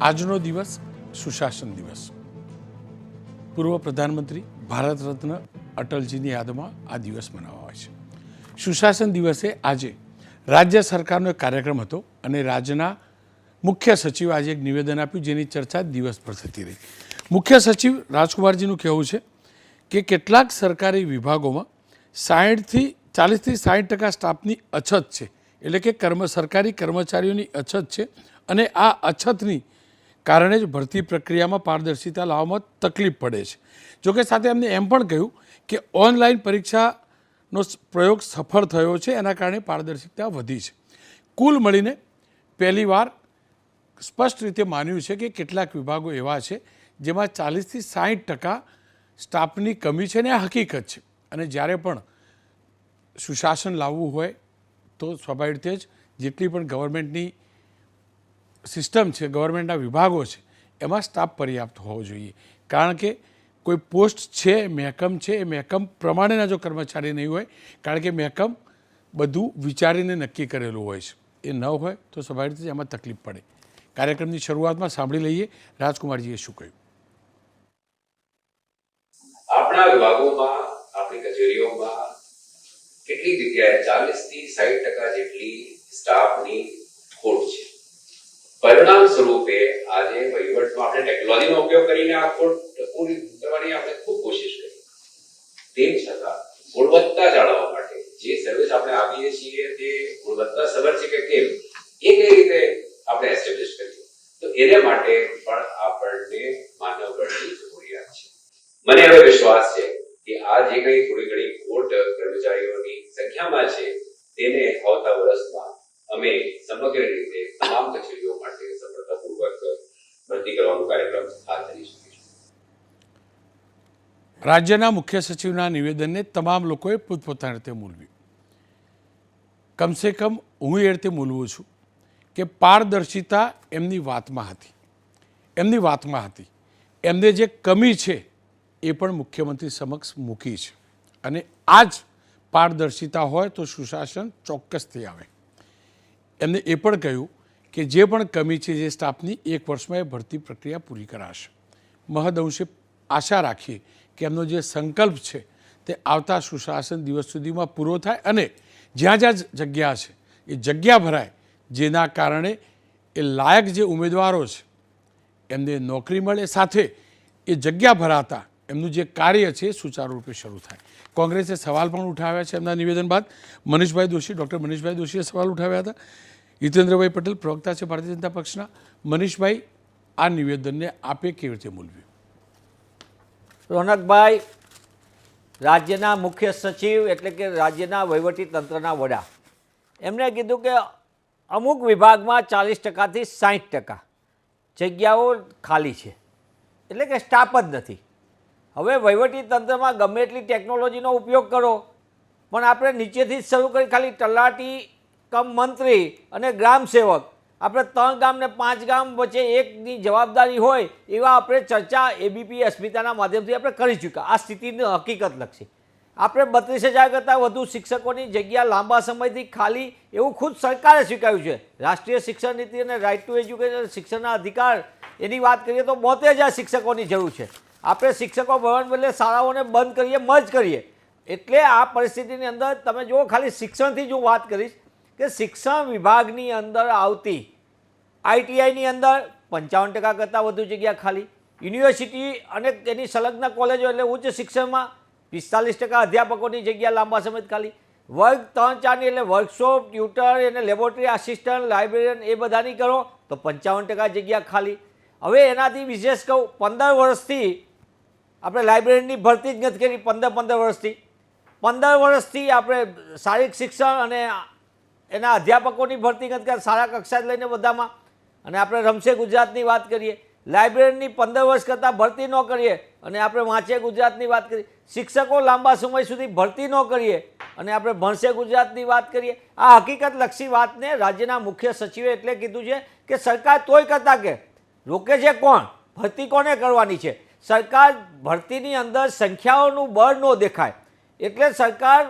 આજનો દિવસ સુશાસન દિવસ. પૂર્વ પ્રધાનમંત્રી ભારત રત્ન અટલજીની યાદમાં આ દિવસ મનાવવામાં આવે છે. સુશાસન દિવસે આજે રાજ્ય સરકારનો એક કાર્યક્રમ હતો અને રાજ્યના મુખ્ય સચિવ આજે એક નિવેદન આપ્યું જેની ચર્ચા દિવસભર થતી રહી. મુખ્ય સચિવ રાજકુમારજીનું કહેવું છે કે કેટલાક સરકારી વિભાગોમાં સાહીઠથી ચાલીસથી સાઠ ટકા સ્ટાફની અછત છે. એટલે કે કર્મ, સરકારી કર્મચારીઓની અછત છે અને આ અછતની કારણે જ ભરતી પ્રક્રિયામાં પારદર્શિતા લાવવામાં તકલીફ પડે છે. જોકે સાથે એમને એમ પણ કહ્યું કે ઓનલાઈન પરીક્ષાનો પ્રયોગ સફળ થયો છે, એના કારણે પારદર્શિતા વધી છે. કુલ મળીને પહેલીવાર સ્પષ્ટ રીતે માન્યું છે કે કેટલાક વિભાગો એવા છે જેમાં ચાલીસથી સાઠ ટકા સ્ટાફની કમી છે ને આ હકીકત છે. અને જ્યારે પણ સુશાસન લાવવું હોય તો સ્વાભાવિક રીતે જ જેટલી પણ ગવર્મેન્ટની સિસ્ટમ છે, ગવર્મેન્ટના વિભાગો છે, એમાં સ્ટાફ પર્યાપ્ત હોવો જોઈએ. કારણ કે કોઈ પોસ્ટ છે, મહેકમ છે, એ મહેકમ પ્રમાણેના જો કર્મચારી નહીં હોય, કારણ કે મહેકમ બધું વિચારીને નક્કી કરેલું હોય છે. એ ન હોય તો સ્વાભાવિક રીતે એમાં તકલીફ પડે. કાર્યક્રમની શરૂઆતમાં સાંભળી લઈએ રાજકુમારજીએ શું કહ્યું. આપણા વિભાગોમાં, આપણી કચેરીઓમાં કેટલી જગ્યાએ ચાલીસથી સાહીઠ ટકા જેટલી સ્ટાફની ખોટ છે. પરિણામ સ્વરૂપે આજે વહીવટમાં આપણે ટેકનોલોજીનો ઉપયોગ કરીને આ ખોટ પૂરી કરવાની આપણે ખૂબ કોશિશ કરી. તેમ છતાં, ગુણવત્તા જાળવવા માટે જે સર્વિસ આપણે આપીએ છીએ તે ગુણવત્તા સબર છે કે કેમ, એ કઈ રીતે આપણે એસ્ટેબ્લિશ કરીએ? તો એને માટે પણ આપણને માનવબળની જરૂરિયાત છે. મને હવે વિશ્વાસ છે કે આ જે કંઈ થોડી ઘણી ખોટ કર્મચારીઓની સંખ્યામાં છે તેને આવતા વર્ષમાં અમે સમગ્ર રીતે તમામ કચેરીઓ માટે સફળતાપૂર્વક ભરતી કરવાનો કાર્યક્રમ હાથ ધરી શકીશું રાજ્યના મુખ્ય સચિવના નિવેદનને તમામ લોકોએ પોતપોતાની રીતે મૂલવ્યું કમસે કમ હું એ રીતે મૂલવું છું કે પારદર્શિતા એમની વાતમાં હતી. એમની વાતમાં હતી. એમને જે કમી છે એ પણ મુખ્યમંત્રી સમક્ષ મૂકી છે. અને આ જ પારદર્શિતા હોય તો સુશાસન ચોક્કસથી આવે. એમને એ પણ કહ્યું કે જે પણ કમી છે જે સ્ટાફની એક વર્ષમાં એ ભરતી પ્રક્રિયા પૂરી કરાશે. મહદઅંશે આશા રાખીએ કે એમનો જે સંકલ્પ છે તે આવતા સુશાસન દિવસ સુધીમાં પૂરો થાય અને જ્યાં જ્યાં જગ્યા છે, એ જગ્યા ભરાય, જેના કારણે એ લાયક જે ઉમેદવારો છે, એમને નોકરી મળે સાથે એ જગ્યા ભરાતા એમનું જે કાર્ય છે સુચારુ રૂપે શરૂ થાય. કોંગ્રેસે સવાલ પણ ઉઠાવ્યા છે એમના નિવેદન બાદ. મનીષભાઈ દોશી, ડૉક્ટર મનીષભાઈ દોશીએ સવાલ ઉઠાવ્યા હતા. હિતેન્દ્રભાઈ પટેલ પ્રવક્તા છે ભારતીય જનતા પક્ષના. મનીષભાઈ, આ નિવેદનને આપે કેવી રીતે મૂલવ્યું? રોનકભાઈ, રાજ્યના મુખ્ય સચિવ એટલે કે રાજ્યના તંત્રના વડા. એમણે કીધું કે અમુક વિભાગમાં ચાલીસ ટકાથી સાઠ ટકા જગ્યાઓ ખાલી છે. એટલે કે સ્ટાફ જ નથી. હવે તંત્રમાં ગમે એટલી ટેકનોલોજીનો ઉપયોગ કરો, પણ આપણે નીચેથી જ શરૂ કરી ખાલી તલાટી કમ મંત્રી અને ગ્રામ સેવક આપણે ત્રણ ગામ ને પાંચ ગામ વચ્ચે એકની જવાબદારી હોય એવા આપણે ચર્ચા એબીપી અસ્મિતાના માધ્યમથી આપણે કરી ચૂક્યા. આ સ્થિતિની હકીકત લક્ષી આપણે બત્રીસ હજાર કરતાં વધુ શિક્ષકોની જગ્યા લાંબા સમયથી ખાલી એવું ખુદ સરકારે સ્વીકાર્યું છે. રાષ્ટ્રીય શિક્ષણ નીતિ અને રાઇટ ટુ એજ્યુકેશન શિક્ષણના અધિકાર, એની વાત કરીએ તો બોતેર હજાર શિક્ષકોની જરૂર છે. આપણે શિક્ષકો ભવન બદલે શાળાઓને બંધ કરીએ, મર્જ કરીએ. એટલે આ પરિસ્થિતિની અંદર તમે જુઓ, ખાલી શિક્ષણથી જ હું વાત કરીશ. કે શિક્ષણ વિભાગની અંદર આવતી આઈટીઆઈની અંદર પંચાવન ટકા કરતાં વધુ જગ્યા ખાલી. યુનિવર્સિટી અને તેની સંલગ્ન કોલેજો એટલે ઉચ્ચ શિક્ષણમાં પિસ્તાલીસ ટકા અધ્યાપકોની જગ્યા લાંબા સમય ખાલી. વર્ગ ત્રણ ચારની એટલે વર્કશોપ, ટ્યુટર અને લેબોરેટરી આસિસ્ટન્ટ, લાઇબ્રેરિયન એ બધાની કરો તો પંચાવન ટકા જગ્યા ખાલી. હવે એનાથી વિશેષ કહું, પંદર વર્ષથી આપણે લાઇબ્રેરીની ભરતી જ નથી કરી, પંદર પંદર વર્ષથી. પંદર વર્ષથી આપણે શારીરિક શિક્ષણ અને એના અધ્યાપકોની ભરતી નથી શાળા કક્ષા જ લઈને બધામાં. અને આપણે રમશે ગુજરાતની વાત કરીએ. લાઇબ્રેરીની પંદર વર્ષ કરતાં ભરતી ન કરીએ. અને આપણે વાંચે ગુજરાતની વાત કરીએ. શિક્ષકો લાંબા સમય સુધી ભરતી ન કરીએ. અને આપણે ભણશે ગુજરાતની વાત કરીએ. આ હકીકતલક્ષી વાતને રાજ્યના મુખ્ય સચિવે એટલે કીધું છે કે સરકાર તોય કરતા કે. રોકે છે કોણ? ભરતી કોને કરવાની છે? સરકાર ભરતીની અંદર સંખ્યાઓનું બળ ન દેખાય. એટલે સરકાર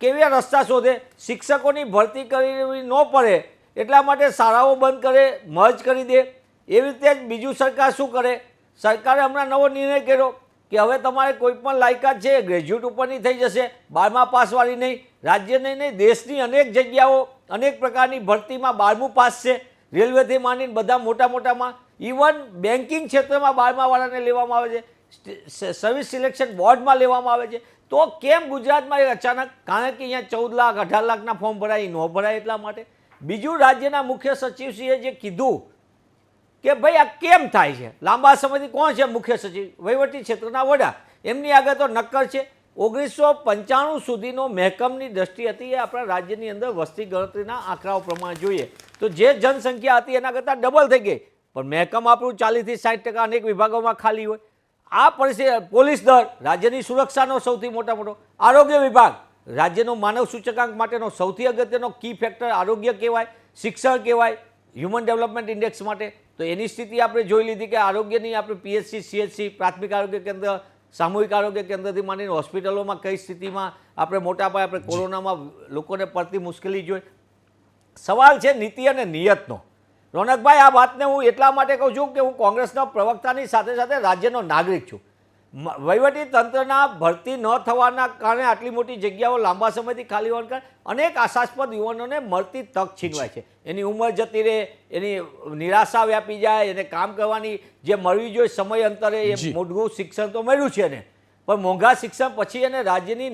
કેવા રસ્તા શોધે? શિક્ષકોની ભરતી કરવી ન પડે, એટલા માટે શાળાઓ બંધ કરે, મર્જ કરી દે. એવી રીતે જ બીજું સરકાર શું કરે? સરકારે હમણાં નવો નિર્ણય કર્યો કે હવે તમારે કોઈ પણ લાયકાત છે ગ્રેજ્યુએટ ઉપરની થઈ જશે, બારમા પાસવાળી નહીં, રાજ્યની નહીં દેશની અનેક જગ્યાઓ, અનેક પ્રકારની ભરતીમાં બારમું પાસ છે. રેલવેથી માંડીને બધા મોટા મોટામાં ઇવન બેન્કિંગ ક્ષેત્રમાં બારમાવાળાને લેવામાં આવે છે. સર્વિસ સિલેક્શન બોર્ડમાં લેવામાં આવે છે. તો કેમ ગુજરાતમાં એ અચાનક? કારણ કે અહીંયા ચૌદ લાખ, અઢાર લાખના ફોર્મ ભરાય, ન ભરાય એટલા માટે. બીજું રાજ્યના મુખ્ય સચિવશ્રીએ જે કીધું કે ભાઈ આ કેમ થાય છે? લાંબા સમયથી કોણ છે મુખ્ય સચિવ? વહીવટી ક્ષેત્રના વડા. એમની આગળ તો નક્કર છે. ઓગણીસો પંચાણું સુધીનો મહેકમની દ્રષ્ટિ હતી એ આપણા રાજ્યની અંદર વસ્તી ગણતરીના આંકડાઓ પ્રમાણે જોઈએ. તો જે જનસંખ્યા હતી એના કરતાં ડબલ થઈ ગઈ. પણ મહેકમ આપણું ચાલીસથી સાઠ ટકા અનેક વિભાગોમાં ખાલી હોય. આ પરિસ્થિતિ પોલીસ દળ રાજ્યની સુરક્ષાનો સૌથી મોટા મોટો આરોગ્ય વિભાગ, રાજ્યનો માનવ સૂચકાંક માટેનો સૌથી અગત્યનો કી ફેક્ટર આરોગ્ય કહેવાય, શિક્ષણ કહેવાય, હ્યુમન ડેવલપમેન્ટ ઇન્ડેક્સ માટે. તો એની સ્થિતિ આપણે જોઈ લીધી કે આરોગ્યની આપણે પીએચસી સીએચસી પ્રાથમિક આરોગ્ય કેન્દ્ર, સામૂહિક આરોગ્ય કેન્દ્રથી માંડીને હોસ્પિટલોમાં કઈ સ્થિતિમાં આપણે મોટા પાયે આપણે કોરોનામાં લોકોને પડતી મુશ્કેલી જોઈ. સવાલ છે નીતિ અને નિયતનો. રોનકભાઈ આ વાતને હું એટલા માટે કહું છું કે હું કોંગ્રેસના પ્રવક્તાની સાથે સાથે રાજ્યનો નાગરિક છું. વહીવટી તંત્રના ભરતી ન થવાના કારણે આટલી મોટી જગ્યાઓ લાંબા સમયથી ખાલી હોવાના કારણે અનેક આશાસ્પદ યુવાનોને મળતી તક છીનવાય છે. એની ઉંમર જતી રહે એની નિરાશા વ્યાપી જાય એને કામ કરવાની જે મળવી જોઈએ સમય અંતરે એ. મોટું શિક્ષણ તો મળ્યું છે એને. પણ મોંઘા શિક્ષણ પછી એને રાજ્યની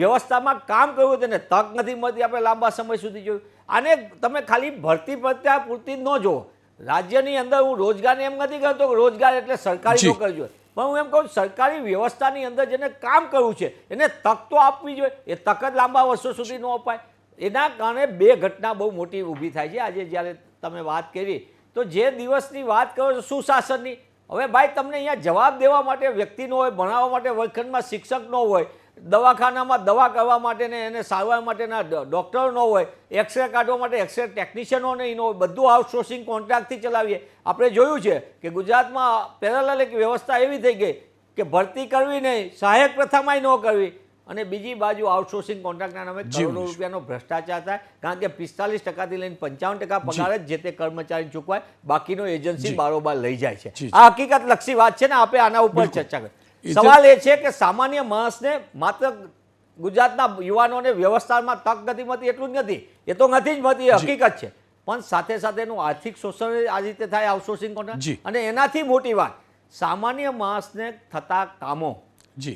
વ્યવસ્થામાં કામ કરવું તેને તક નથી મળતી આપણે લાંબા સમય સુધી જોયું. આને તમે ખાલી ભરતી પ્રત્યા પૂરતી જ ન જુઓ. રાજ્યની અંદર હું રોજગારની એમ નથી કરતો કે રોજગાર એટલે સરકારી નોકરી જોઈએ. પણ હું એમ કહું સરકારી વ્યવસ્થાની અંદર જેને કામ કરવું છે એને તક તો આપવી જોઈએ. એ તક જ લાંબા વર્ષો સુધી ન અપાય. એના કારણે બે ઘટના બહુ મોટી ઊભી થાય છે. આજે જ્યારે તમે વાત કરી તો જે દિવસની વાત કરો છો સુશાસનની હવે ભાઈ તમને અહીંયા જવાબ દેવા માટે વ્યક્તિ ન હોય ભણાવવા માટે વર્ગખંડમાં શિક્ષક ન હોય દવાખાનામાં દવા કરવા માટે ને એને સારવાર માટેના ડૉક્ટરો ન હોય એક્સરે કાઢવા માટે એક્સરે ટેકનિશિયનો નહીં ન હોય બધું આઉટસોર્સિંગ કોન્ટ્રાક્ટથી ચલાવીએ. આપણે જોયું છે કે ગુજરાતમાં પેરેલલ એક વ્યવસ્થા એવી થઈ ગઈ કે ભરતી કરવી નહીં સહાયક પ્રથામાંય ન કરવી. અને બીજી બાજુ આઉટસોર્સિંગ કોન્ટ્રાક્ટના નામે કરોડો રૂપિયાનો ભ્રષ્ટાચાર થાય કારણ કે પિસ્તાલીસ ટકાથી લઈને પંચાવન ટકા પગાર જ જે તે કર્મચારી ચૂકવાય બાકીનો એજન્સી. બારોબાર લઈ જાય છે. આ હકીકત લક્ષી વાત છે ને આપણે આના ઉપર ચર્ચા કરી. સવાલ એ છે કે સામાન્ય માણસને માત્ર ગુજરાતના યુવાનોને વ્યવસ્થામાં તક નથી મળતી એટલું જ નથી. એ તો નથી જ મળતી હકીકત છે. પણ સાથે સાથે એનું આર્થિક શોષણ આ રીતે થાય આઉટસોર્સિંગ કોન્ટ્રાક્ટ અને એનાથી મોટી વાત સામાન્ય માણસને થતા કામો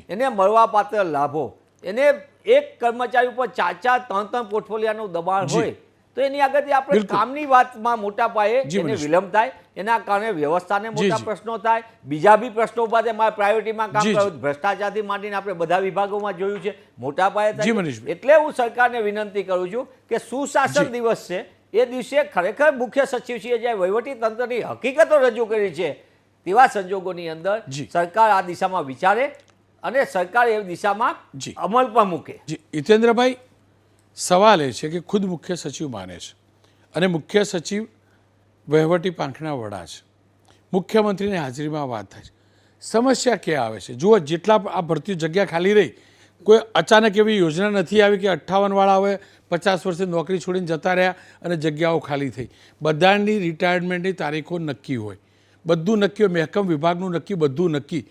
એને મળવાપાત્ર લાભો એને એક કર્મચારી ઉપર ચાર ચાર ત્રણ ત્રણ પોર્ટફોલિયાનું દબાણ હોય તો એની આગળ આપણે કામની વાતમાં મોટા પાયે એને વિલંબ થાય એના કારણે વ્યવસ્થાને મોટા પ્રશ્નો થાય. બીજા બી પ્રશ્નો ઊભા થાય. મારે પ્રાયોરિટીમાં કામ જી. ભ્રષ્ટાચારથી માંડીને આપણે બધા વિભાગોમાં જોયું છે. મોટા પાયે. એટલે હું સરકારને વિનંતી કરું છું કે સુશાસન દિવસ છે. એ દિવસે ખરેખર મુખ્ય સચિવશ્રીએ જે વહીવટી તંત્રની હકીકતો રજૂ કરી છે તેવા સંજોગોની અંદર સરકાર આ દિશામાં વિચારે અને સરકાર એ દિશામાં અમલ પણ મૂકે. જી. હિતેન્દ્રભાઈ સવાલ એ છે કે ખુદ મુખ્ય સચિવ માને છે અને મુખ્ય સચિવ વહીવટી પાંખના વડા છે. મુખ્યમંત્રીની હાજરીમાં વાત થાય છે. સમસ્યા ક્યાં આવે છે? જુઓ, જેટલા આ ભરતી જગ્યા ખાલી રહી, કોઈ અચાનક એવી યોજના નથી આવી કે અઠ્ઠાવનવાળા હવે પચાસ વર્ષે નોકરી છોડીને જતા રહ્યા અને જગ્યાઓ ખાલી થઈ. બધાની રિટાયરમેન્ટની તારીખો નક્કી હોય. બધું નક્કી હોય, મહેકમ વિભાગનું નક્કી, બધું નક્કી.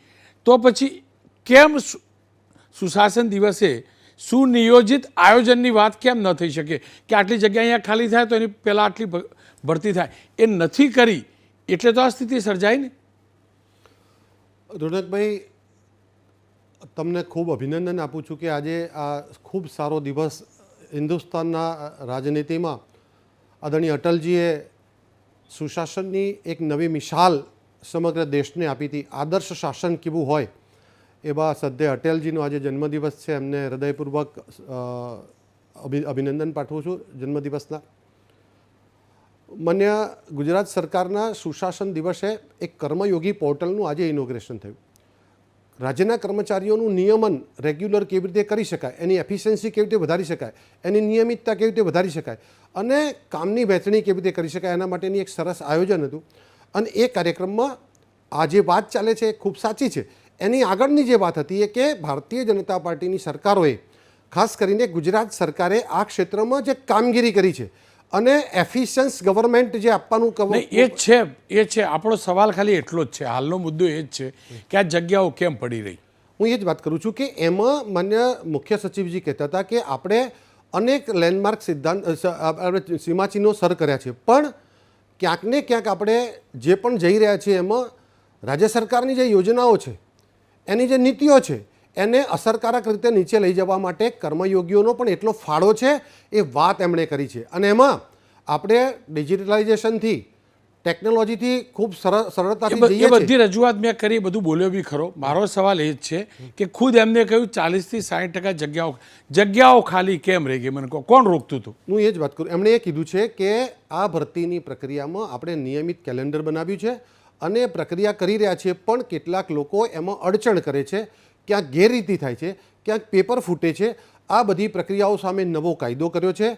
તો પછી કેમ સુશાસન દિવસે સુનિયોજિત આયોજનની વાત કેમ ન થઈ શકે? કે આટલી જગ્યા અહીંયા ખાલી થાય તો એની પહેલાં આટલી ભરતી થાય. એ નથી કરી, એટલે તો આ સ્થિતિ સર્જાય ને? રોનકભાઈ, તમને ખૂબ અભિનંદન આપું છું કે આજે આ ખૂબ સારો દિવસ હિન્દુસ્તાનના રાજનીતિમાં આદરણીય અટલજીએ સુશાસનની એક નવી મિશાલ સમગ્ર દેશને આપી હતી. આદર્શ શાસન કેવું હોય એવા સદ્ય અટેલજીનો આજે જન્મદિવસ છે. એમને હૃદયપૂર્વક અભિનંદન પાઠવું છું જન્મદિવસના. માન્ય ગુજરાત સરકારના સુશાસન દિવસે એક કર્મયોગી પોર્ટલનું આજે ઇનોગ્રેશન થયું. રાજ્યના કર્મચારીઓનું નિયમન રેગ્યુલર કેવી રીતે કરી શકાય, એની એફિશિયન્સી કેવી રીતે વધારી શકાય, એની નિયમિતતા કેવી રીતે વધારી શકાય અને કામની વહેંચણી કેવી રીતે કરી શકાય એના માટેની એક સરસ આયોજન હતું. અને એ કાર્યક્રમમાં આ જે વાત ચાલે છે, એ ખૂબ સાચી છે. એની આગળની જે વાત હતી એ કે ભારતીય જનતા પાર્ટીની સરકારોએ ખાસ કરીને ગુજરાત સરકારે આ ક્ષેત્રમાં જે કામગીરી કરી છે અને એફિશિયન્સ ગવર્મેન્ટ જે આપવાનું કહું એ જ છે એ છે. આપણો સવાલ ખાલી એટલો જ છે. હાલનો મુદ્દો એ જ છે કે આ જગ્યાઓ કેમ પડી રહી? હું એ જ વાત કરું છું કે એમાં મને મુખ્ય સચિવજી કહેતા હતા કે આપણે અનેક લેન્ડમાર્ક સિદ્ધાંત સીમાચિહ્નો સર કર્યા છે. પણ ક્યાંક ને ક્યાંક આપણે જે પણ જઈ રહ્યા છીએ એમાં રાજ્ય સરકારની જે યોજનાઓ છે એની જે નીતિઓ છે એને અસરકારક રીતે નીચે લઈ જવા માટે કર્મયોગીઓનો પણ એટલો ફાળો છે એ વાત એમણે કરી છે. અને એમાં આપણે ડિજિટલાઇઝેશનથી ટેકનોલોજીથી ખૂબ સરળ સરળતાથી જઈએ બધી રજૂઆત મેં કરી બધું બોલ્યો બી ખરો. મારો સવાલ એ જ છે કે ખુદ એમને કહ્યું ચાલીસથી સાઠ ટકા જગ્યાઓ જગ્યાઓ ખાલી કેમ રહી ગઈ? મને કહો કોણ રોકતું હતું? હું એ જ વાત કરું. એમણે એ કીધું છે કે આ ભરતીની પ્રક્રિયામાં આપણે નિયમિત કેલેન્ડર બનાવ્યું છે. અને પ્રક્રિયા કરી રહ્યા છીએ પણ કેટલાક લોકો એમાં અડચણ કરે છે, ક્યાંક ગેરરીતિ થાય છે, ક્યાંક પેપર ફૂટે છે. આ બધી પ્રક્રિયાઓ સામે નવો કાયદો કર્યો છે.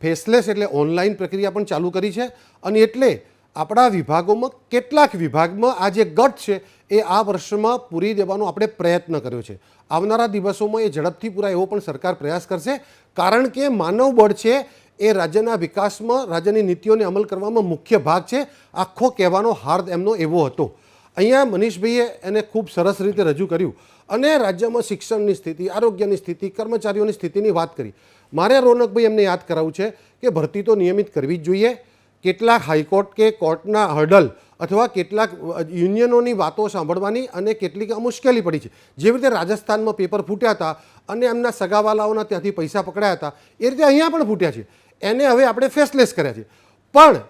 ફેસલેસ એટલે ઓનલાઈન પ્રક્રિયા પણ ચાલુ કરી છે. અને એટલે આપણા વિભાગોમાં, કેટલાક વિભાગમાં આ જે ગટ છે એ આ વર્ષમાં પૂરી દેવાનો આપણે પ્રયત્ન કર્યો છે. આવનારા દિવસોમાં એ ઝડપથી પૂરા એવો પણ સરકાર પ્રયાસ કરશે. કારણ કે માનવ બળ છે એ રાજ્યના વિકાસમાં, રાજ્યની નીતિઓને અમલ કરવામાં મુખ્ય ભાગ છે. આખો કહેવાનો હાર્દ એમનો એવો હતો. અહીંયા મનીષભાઈએ એને ખૂબ સરસ રીતે રજૂ કર્યું અને રાજ્યમાં શિક્ષણની સ્થિતિ, આરોગ્યની સ્થિતિ, કર્મચારીઓની સ્થિતિની વાત કરી. મારે રોનકભાઈ એમને યાદ કરાવવું છે કે ભરતી તો નિયમિત કરવી જ જોઈએ. કેટલાક હાઈકોર્ટ કે કોર્ટના હર્ડલ અથવા કેટલાક યુનિયનોની વાતો સાંભળવાની અને કેટલીક મુશ્કેલી પડી છે. જેવી રીતે રાજસ્થાનમાં પેપર ફૂટ્યા હતા અને એમના સગાવાલાઓના ત્યાંથી પૈસા પકડાયા હતા એ રીતે અહીંયા પણ ફૂટ્યા છે. એને હવે આપણે ફેસલેસ કર્યા છે. પણ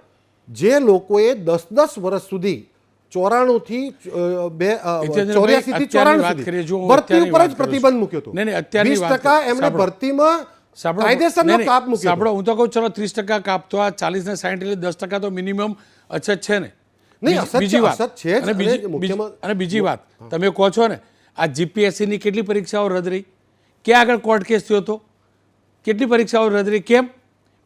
જે લોકોએ દસ દસ વર્ષ સુધી ચોરાણુંથી બે ચોર્યાસીથી ચોરાણું જો સુધી ભરતી ઉપર જ પ્રતિબંધ મૂક્યો હતો. વીસ ટકા. એમણે ભરતીમાં કાયદેસરનો કાપ મૂક્યો સાંભળો હું તો કહું ચલો ત્રીસ ટકા કાપ તો આ ચાલીસ ને સાઠ એટલે દસ ટકા તો મિનિમમ અછત છે ને. નહીં, બીજી- વાત. અને બીજી- વાત. તમે કહો છો ને આ જીપીએસસી ની કેટલી પરીક્ષાઓ રદ રહી? ક્યાં આગળ કોર્ટ કેસ થયો હતો? કેટલી પરીક્ષાઓ રદ રહી? કેમ?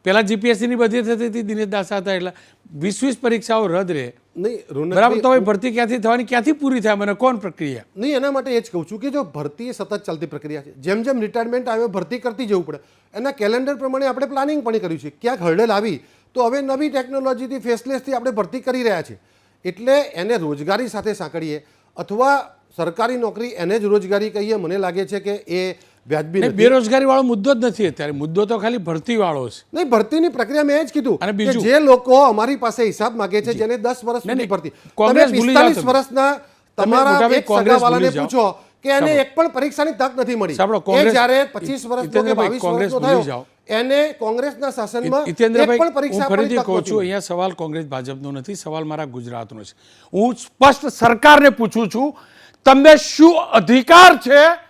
પહેલા જીપીએસસી ની બધી થતી હતી દિનેશ દાસા હતા એટલે વીસ વીસ પરીક્ષાઓ રદ રહે. નહીં બરાબર તો ભરતી ક્યાંથી થવાની? ક્યાંથી પૂરી થાય? મને કોણ પ્રક્રિયા? નહીં એના માટે એ જ કહું છું કે જો ભરતી સતત ચાલતી પ્રક્રિયા છે. જેમ જેમ રિટાયરમેન્ટ આવે ભરતી કરતી જવું પડે. એના કેલેન્ડર પ્રમાણે આપણે પ્લાનિંગ પણ કર્યું છે. ક્યાંક હર્ડલ આવી તો હવે નવી ટેકનોલોજીથી ફેસલેસથી આપણે ભરતી કરી રહ્યા છીએ એટલે એને રોજગારી સાથે સાંકળીએ. અથવા સરકારી નોકરી એને જ રોજગારી કહીએ. મને લાગે છે કે એ વ્યાજબી નથી. બેરોજગારી વાળો મુદ્દો જ નથી અત્યારે. મુદ્દો તો ખાલી ભરતી વાળો છે. નહીં ભરતીની પ્રક્રિયા મેં જ કીધું અને બીજું- જે લોકો અમારી પાસે હિસાબ માંગે છે જેને દસ વર્ષ નહીં, ભરતી. કોંગ્રેસ તમે ભૂલી જાઓ 45 તમે. વર્ષના તમારા એક સગાવાલાને પૂછો કે એને એક પણ પરીક્ષાની તક નથી મળી. એ જ્યારે 25 વર્ષનો કે હિતેન્દ્રભાઈ, 22 કોંગ્રેસ વર્ષનો થયો. એને કોંગ્રેસના શાસનમાં એક પણ પરીક્ષા ફરીથી કહું છું અહીંયા સવાલ કોંગ્રેસ ભાજપનો નથી સવાલ મારા ગુજરાતનો છે. હું સ્પષ્ટ સરકારને પૂછું છું તમને શું અધિકાર છે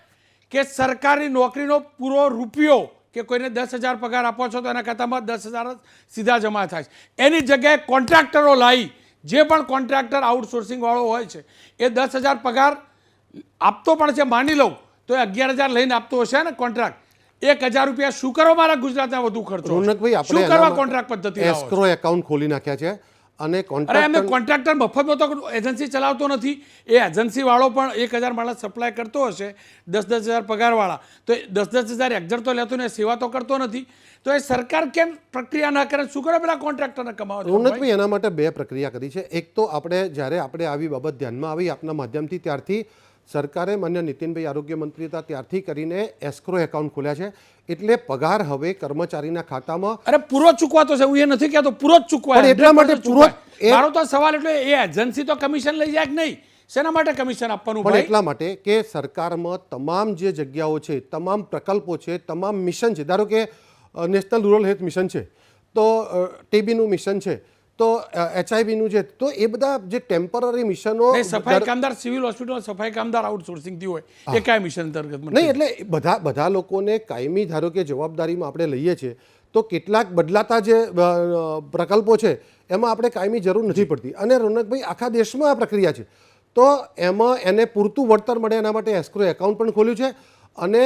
કે સરકારી નોકરીનો પૂરો રૂપિયો કે કોઈને દસ હજાર પગાર આપો છો તો એના ખાતામાં દસ હજાર સીધા જમા થાય છે. એની જગ્યાએ કોન્ટ્રાક્ટરો લાવી જે પણ કોન્ટ્રાક્ટર આઉટસોર્સિંગવાળો હોય છે એ દસ હજાર પગાર આપતો પણ છે માની લઉં તો એ અગિયાર હજાર લઈને આપતો હશે ને કોન્ટ્રાક્ટ એક હજાર રૂપિયા શું કરો મારા ગુજરાતના વધુ ખર્ચો? શું કરવા કોન્ટ્રાક્ટ પદ્ધતિ એસ્ક્રો એકાઉન્ટ ખોલી નાખ્યા છે. અને અરે અમે કોન્ટ્રાક્ટર કોન્ટ્રાક્ટર મફતમાં તો એજન્સી ચલાવતો નથી. એ એજન્સીવાળો પણ એક હજાર માણસ સપ્લાય કરતો હશે દસ દસ હજાર પગારવાળા તો એ દસ દસ હજાર એક્ઝર તો લેતો ને સેવા તો કરતો નથી. તો એ સરકાર કેમ પ્રક્રિયા ના કરે? શું કરે પેલા કોન્ટ્રાક્ટરને કમાવો? રોનકભાઈ એના માટે બે પ્રક્રિયા કરી છે. એક તો આપણે જ્યારે આપણે આવી બાબત ધ્યાનમાં આવી આપના માધ્યમથી ત્યારથી સરકારે માન્ય નીતિનભાઈ આરોગ્ય મંત્રી હતા ત્યારથી કરીને એસ્ક્રો એકાઉન્ટ ખોલ્યા છે. એટલે પગાર હવે કર્મચારીના ખાતામાં અરે પૂરો ચૂકવાતો છે હું એ નથી કહેતો પૂરો જ ચૂકવાય. એટલા માટે પૂરો મારો તો સવાલ એટલે એ એજન્સી તો કમિશન લઈ જાય કે નહીં? શેના માટે કમિશન આપવાનું પણ એટલા માટે કે સરકારમાં તમામ જે જગ્યાઓ છે તમામ પ્રકલ્પો છે તમામ મિશન છે. ધારો કે નેશનલ રૂરલ હેલ્થ મિશન છે. તો ટીબીનું મિશન છે. તો એચઆઈવીનું છે તો એ બધા જે ટેમ્પરરી મિશનો સફાઈ કામદાર સિવિલ હોસ્પિટલ સફાઈ કામદાર આઉટસોર્સિંગથી હોય. એ કયા મિશન અંતર્ગત નહીં એટલે બધા બધા લોકોને કાયમી ધારો કે જવાબદારીમાં આપણે લઈએ છીએ તો કેટલાક બદલાતા જે પ્રકલ્પો છે એમાં આપણે કાયમી જરૂર નથી પડતી. અને રોનકભાઈ આખા દેશમાં આ પ્રક્રિયા છે. તો એમાં એને પૂરતું વળતર મળે એના માટે એસ્ક્રો એકાઉન્ટ પણ ખોલ્યું છે. અને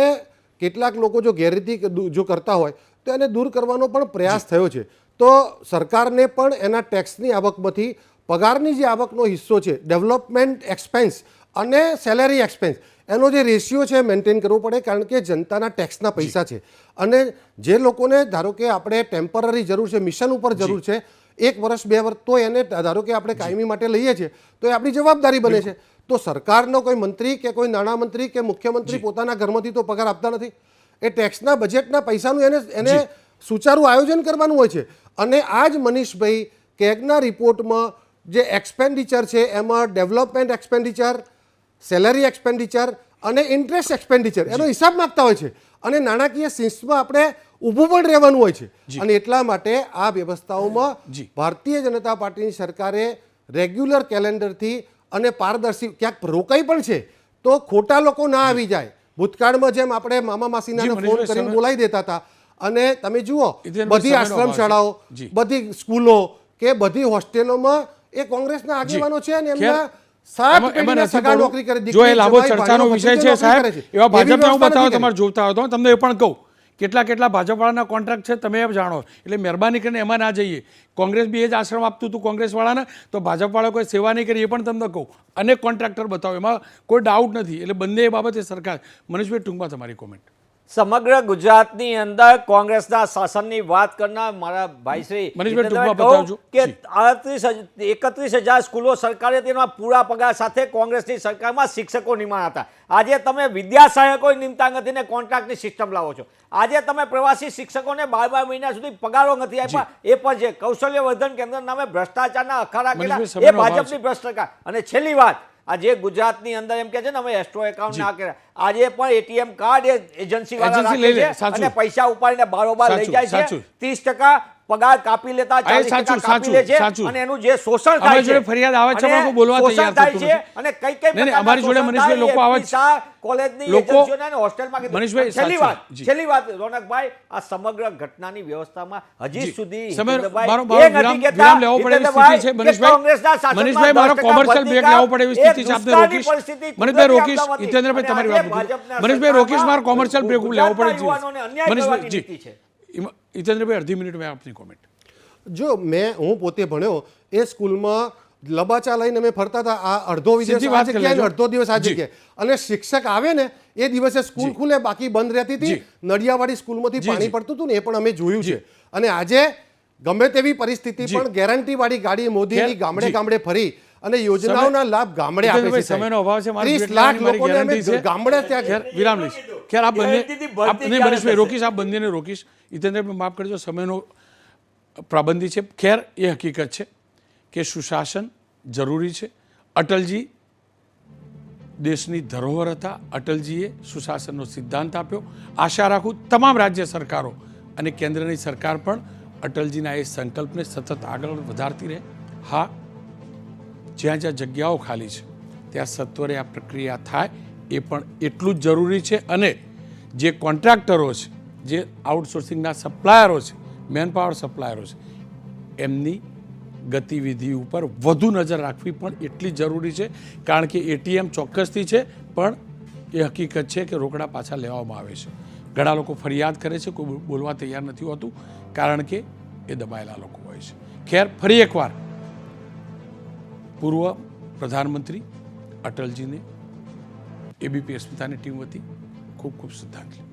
કેટલાક લોકો જો ગેરરીતિ જો કરતા હોય તો એને દૂર કરવાનો પણ પ્રયાસ થયો છે. તો સરકારને પણ એના ટેક્સની આવકમાંથી પગારની જે આવકનો હિસ્સો છે ડેવલપમેન્ટ એક્સપેન્સ અને સેલેરી એક્સપેન્સ એનો જે રેશિયો છે મેન્ટેન કરવો પડે કારણ કે જનતાના ટેક્સના પૈસા છે. અને જે લોકોને ધારો કે આપણે ટેમ્પરરી જરૂર છે મિશન ઉપર જરૂર છે એક વર્ષ બે વર્ષ તો એને ધારો કે આપણે કાયમી માટે લઈએ છીએ તો એ આપણી જવાબદારી બને છે. તો સરકારનો કોઈ મંત્રી કે કોઈ નાણામંત્રી કે મુખ્યમંત્રી પોતાના ઘરમાંથી તો પગાર આપતા નથી? એ ટેક્સના બજેટના પૈસાનું એને એને સુચારું આયોજન કરવાનું હોય છે. અને આ જ મનીષભાઈ કેગના રિપોર્ટમાં જે એક્સપેન્ડિચર છે એમાં ડેવલપમેન્ટ એક્સપેન્ડિચર સેલરી એક્સપેન્ડિચર અને ઇન્ટરેસ્ટ એક્સપેન્ડિચર એનો હિસાબ માગતા હોય છે. અને નાણાકીય સિન્સમાં આપણે ઊભું પણ રહેવાનું હોય છે. અને એટલા માટે આ વ્યવસ્થાઓમાં. ભારતીય જનતા પાર્ટીની સરકારે રેગ્યુલર કેલેન્ડરથી અને પારદર્શી ક્યાંક રોકાઈ પણ છે તો ખોટા લોકો ના આવી જાય. ભૂતકાળમાં જેમ આપણે મામા માસીના ફોન કરીને બોલાવી દેતા હતા. અને તમે જુઓ બધી આશ્રમ શાળાઓ બધી સ્કૂલો કે બધી હોસ્ટેલોમાં એ કોંગ્રેસના આગેવાનો છે અને એમના જો એ લાંબો ચર્ચાનો વિષય છે સાહેબ એવા ભાજપને હું બતાવો તમારે જોતા હોય તમને એ પણ કહું. કેટલા કેટલા ભાજપવાળાના કોન્ટ્રાક્ટ છે તમે એ જાણો. એટલે મહેરબાની કરીને એમાં ના જઈએ. કોંગ્રેસ બી એ જ આશ્રમ આપતું હતું કોંગ્રેસવાળાને, તો ભાજપવાળા કોઈ સેવા નહીં કરી એ પણ તમને કહું. અનેક કોન્ટ્રાક્ટર બતાવો, એમાં કોઈ ડાઉટ નથી. એટલે બંને એ બાબતે સરકાર. મનીષભાઈ, ટૂંકમાં તમારી કોમેન્ટ સમગ્ર ગુજરાતની અંદર કોંગ્રેસના શાસનની વાત કરનાર મારા ભાઈ શ્રી. કે અડત્રીસ એકત્રીસ હજાર સ્કૂલો સરકારે તેના પૂરા પગાર સાથે કોંગ્રેસની સરકારમાં શિક્ષકો નિમાણ હતા. આજે તમે વિદ્યા સહાયકો નિમતા નથી ને કોન્ટ્રાક્ટની સિસ્ટમ લાવો છો. આજે તમે પ્રવાસી શિક્ષકોને બાર બાર મહિના સુધી પગારો નથી આપ્યા. એ પણ છે કૌશલ્ય વર્ધન કેન્દ્ર નામે ભ્રષ્ટાચારના અખાડા મનીષભાઈ, એ ભાજપની ભ્રષ્ટાચાર. અને છેલ્લી વાત આજે ગુજરાતની અંદર એમ કે છે ને અમે એસ્ટ્રો એકાઉન્ટ ના કર્યા. આજે પણ એટીએમ કાર્ડ એજન્સી વાળા રાખે લે, છે અને પૈસા ઉપાડીને બારોબાર લઈ જાય છે. ત્રીસ ટકા પગાર કાપી લેતા કાપી લે છે અને એનું જે શોષણ થાય છે ફરિયાદ આવે છે, અને બોલવા તૈયાર થાય છે અને કઈ કઈ અમારી જોડે મનીષભાઈ લોકો આવે છે. કોલેજની એજન્સીઓને અને હોસ્ટેલમાં મનીષભાઈ, છેલ્લી વાત છેલ્લી વાત રોનકભાઈ આ સમગ્ર ઘટનાની વ્યવસ્થામાં હજી સુધી મારો- કોમર્શિયલ મારો વિરામ- લેવો પડે એવી સ્થિતિ છે. મનીષભાઈ- મનીષભાઈ, મારો 10% લેવો પડે એવી સ્થિતિ છે. આપને રોકીશ. મનીષભાઈ રોકીશ. હિતેન્દ્રભાઈ, તમારી વાત મનીષભાઈ રોકીશ. મારો સરકારમાં commercial લેવો પડે મનીષભાઈ, જી. હિતેન્દ્રભાઈ અડધી મિનિટમાં આપની કોમેન્ટ જો મેં હું પોતે ભણ્યો એ સ્કૂલમાં લબાચા લઈને અમે ફરતા હતા. આ અડધો વિદેશ આ જગ્યાએ અડધો દિવસ આ જગ્યાએ અને શિક્ષક આવે ને એ દિવસે સ્કૂલ ખુલે બાકી બંધ રહેતી હતી. નડિયાવાળી સ્કૂલમાંથી પાણી પડતું હતું ને એ પણ અમે જોયું છે. અને આજે ગમે તેવી પરિસ્થિતિ પણ ગેરંટી વાળી ગાડી મોદીની ગામડે ગામડે ફરી અને યોજનાઓના લાભ ગામડે આપે છે સમયનો અભાવ છે. 30 લાખ લોકોને અમે ગામડે ત્યાં વિરામ લઈશ. ખેર આપ બંને નહીં મનીષભાઈ રોકીશ આપ બંનેને રોકીશ. હિતેન્દ્રભાઈ માફ કરજો સમયનો પાબંદી છે. ખેર એ હકીકત છે કે સુશાસન જરૂરી છે. અટલજી દેશની ધરોહર હતા. અટલજીએ સુશાસનનો સિદ્ધાંત આપ્યો. આશા રાખું તમામ રાજ્ય સરકારો અને કેન્દ્રની સરકાર પણ અટલજીના એ સંકલ્પને સતત આગળ વધારતી રહે. હા જ્યાં જ્યાં જગ્યાઓ ખાલી છે ત્યાં સત્વરે આ પ્રક્રિયા થાય. એ પણ એટલું જ જરૂરી છે અને જે કોન્ટ્રાક્ટરો છે, જે આઉટસોર્સિંગના સપ્લાયરો છે મેન પાવર સપ્લાયરો છે, એમની ગતિવિધિ ઉપર વધુ નજર રાખવી પણ એટલી જરૂરી છે. કારણ કે એટીએમ ચોક્કસથી છે, પણ એ હકીકત છે કે રોકડા પાછા લેવામાં આવે છે. ઘણા લોકો ફરિયાદ કરે છે, કોઈ બોલવા તૈયાર નથી હોતું, કારણ કે એ દબાયેલા લોકો હોય છે. ખેર, ફરી એકવાર પૂર્વ પ્રધાનમંત્રી અટલજીને એબીપી અસ્મિતાની ટીમ વતી ખૂબ ખૂબ શ્રદ્ધાંજલિ